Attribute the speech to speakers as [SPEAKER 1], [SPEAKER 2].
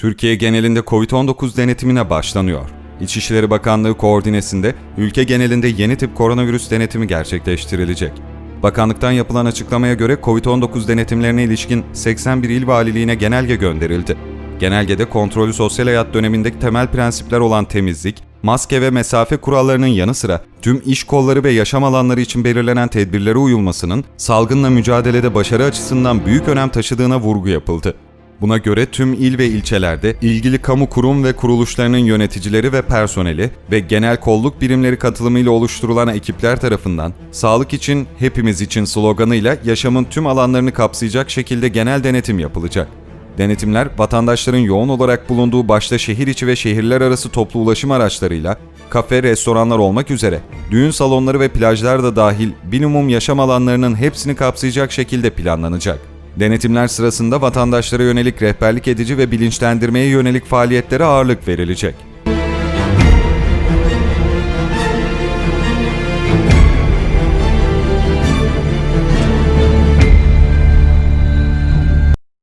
[SPEAKER 1] Türkiye genelinde Covid-19 denetimine başlanıyor. İçişleri Bakanlığı koordinesinde ülke genelinde yeni tip koronavirüs denetimi gerçekleştirilecek. Bakanlıktan yapılan açıklamaya göre Covid-19 denetimlerine ilişkin 81 il valiliğine genelge gönderildi. Genelgede kontrollü sosyal hayat dönemindeki temel prensipler olan temizlik, maske ve mesafe kurallarının yanı sıra tüm iş kolları ve yaşam alanları için belirlenen tedbirlere uyulmasının salgınla mücadelede başarı açısından büyük önem taşıdığına vurgu yapıldı. Buna göre tüm il ve ilçelerde ilgili kamu kurum ve kuruluşlarının yöneticileri ve personeli ve genel kolluk birimleri katılımıyla oluşturulan ekipler tarafından sağlık için hepimiz için sloganıyla yaşamın tüm alanlarını kapsayacak şekilde genel denetim yapılacak. Denetimler vatandaşların yoğun olarak bulunduğu başta şehir içi ve şehirler arası toplu ulaşım araçlarıyla kafe, restoranlar olmak üzere düğün salonları ve plajlar da dahil minimum yaşam alanlarının hepsini kapsayacak şekilde planlanacak. Denetimler sırasında vatandaşlara yönelik rehberlik edici ve bilinçlendirmeye yönelik faaliyetlere ağırlık verilecek.